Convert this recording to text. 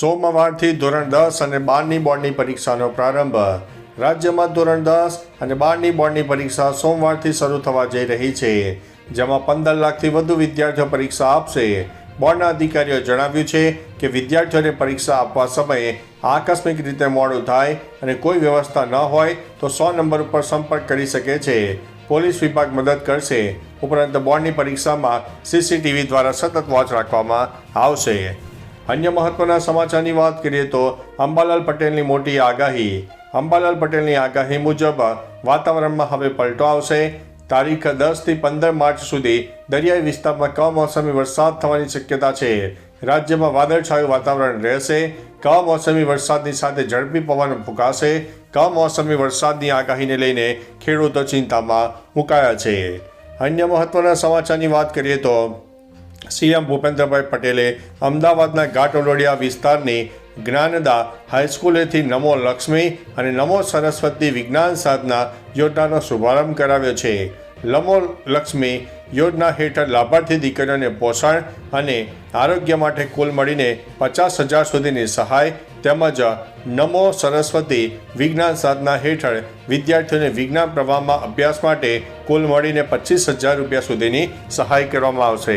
સોમવારથી ધોરણ દસ અને બારની બોર્ડની પરીક્ષાનો પ્રારંભ. રાજ્યમાં ધોરણ દસ અને બારની બોર્ડની પરીક્ષા સોમવારથી શરૂ થવા જઈ રહી છે. જેમાં પંદર લાખથી વધુ વિદ્યાર્થીઓ પરીક્ષા આપશે. બોર્ડના અધિકારીઓ જણાવ્યું છે કે વિદ્યાર્થીઓને પરીક્ષા આપવા સમયે આકસ્મિક રીતે મોડું થાય અને કોઈ વ્યવસ્થા ન હોય તો સો નંબર ઉપર સંપર્ક કરી શકે છે. પોલીસ વિભાગ મદદ કરશે. ઉપરાંત બોર્ડની પરીક્ષામાં સીસીટીવી દ્વારા સતત વોચ રાખવામાં આવશે. અન્ય મહત્વના સમાચારની વાત કરીએ તો અંબાલાલ પટેલની મોટી આગાહી. અંબાલાલ પટેલની આગાહી મુજબ વાતાવરણમાં હવે પલટો આવશે. તારીખ દસથી પંદર માર્ચ સુધી દરિયાઈ વિસ્તારમાં કમોસમી વરસાદ થવાની શક્યતા છે. રાજ્યમાં વાદળછાયું વાતાવરણ રહેશે. કમોસમી વરસાદની સાથે ઝડપી પવન ફૂંકાશે. કમોસમી વરસાદની આગાહીને લઈને ખેડૂતો ચિંતામાં મુકાયા છે. અન્ય મહત્વના સમાચારની વાત કરીએ તો સીએમ ભૂપેન્દ્રભાઈ પટેલે અમદાવાદના ઘાટોલોડિયા વિસ્તારની જ્ઞાનદા હાઈસ્કૂલેથી નમો લક્ષ્મી અને નમો સરસ્વતી વિજ્ઞાન સાધના યોજનાનો શુભારંભ કરાવ્યો છે. નમો લક્ષ્મી યોજના હેઠળ લાભાર્થી દીકરીઓને પોષણ અને આરોગ્ય માટે કુલ મળીને પચાસ હજાર સુધીની સહાય તેમજ નમો સરસ્વતી વિજ્ઞાન સાધના હેઠળ વિદ્યાર્થીઓને વિજ્ઞાન પ્રવાહમાં અભ્યાસ માટે કુલ મળીને પચીસ હજાર રૂપિયા સુધીની સહાય કરવામાં આવશે.